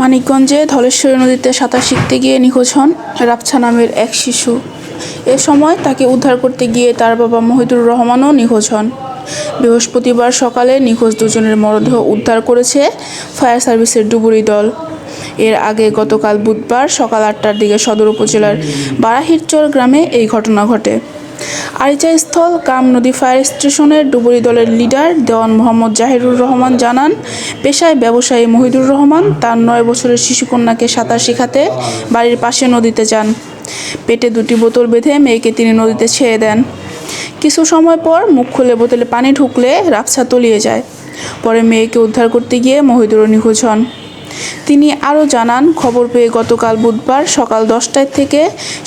মানিকগঞ্জে ধলেশ্বরী নদীতে সাঁতার শিখতে গিয়ে নিখোঁজ হন রাপছা নামের এক শিশু। এ সময় তাকে উদ্ধার করতে গিয়ে তার বাবা মহিদুর রহমানও নিখোঁজ হন। বৃহস্পতিবার সকালে নিখোঁজ দুজনের মরদেহ উদ্ধার করেছে ফায়ার সার্ভিসের ডুবুরি দল। এর আগে গতকাল বুধবার সকাল আটটার দিকে সদর উপজেলার বারাহিরচর গ্রামে এই ঘটনা ঘটে। আরিচা স্থল কাম নদী ফায়ার স্টেশনের ডুবুরি দলের লিডার দেওয়ান মোহাম্মদ জাহিরুর রহমান জানান, পেশায় ব্যবসায়ী মহিদুর রহমান তার নয় বছরের শিশুকন্যাকে সাঁতার শেখাতে বাড়ির পাশে নদীতে যান। পেটে দুটি বোতল বেঁধে মেয়েকে তিনি নদীতে ছেড়ে দেন। কিছু সময় পর মুখ খুলে বোতলে পানি ঢুকলে রাপসা তলিয়ে যায়। পরে মেয়েকে উদ্ধার করতে গিয়ে মহিদুরও নিখোঁজ হন। তিনি আরও জানান, খবর পেয়ে গতকাল বুধবার সকাল দশটায় থেকে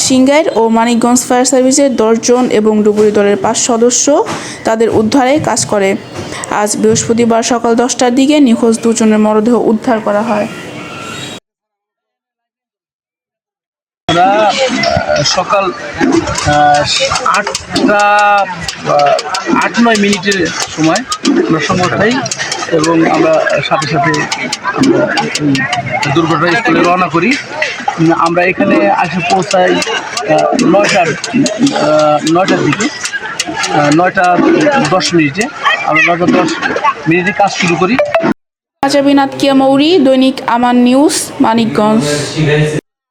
সিঙ্গাইর ও মানিকগঞ্জ ফায়ার সার্ভিসের দশজন এবং ডুবুরি দলের পাঁচ সদস্য তাদের উদ্ধারে কাজ করে। আজ বৃহস্পতিবার সকাল দশটার দিকে নিখোঁজ দুজনের মরদেহ উদ্ধার করা হয়। সকাল আটটা আট নয় মিনিটের সময় আমরা পাই। এবং আমরা সাথে সাথে আমরা দুর্ঘটনা স্থলে রওনা করি। আমরা এখানে আসে পৌঁছাই নয়টার নয়টার দিকে নয়টা দশ মিনিটে। আমরা নয়টা দশ মিনিটে কাজ শুরু করি। আজাবিনাথ কিয়া মৌরি, দৈনিক আমান নিউজ, মানিকগঞ্জ।